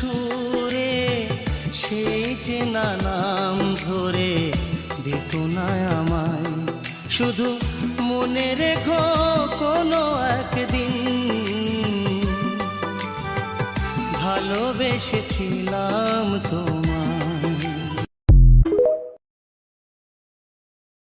সুরে, সেই চেনা নাম ধরে দেখো না আমায়। শুধু মনে রেখো কোনো একদিন। ভালোবেসেছিলাম তুমি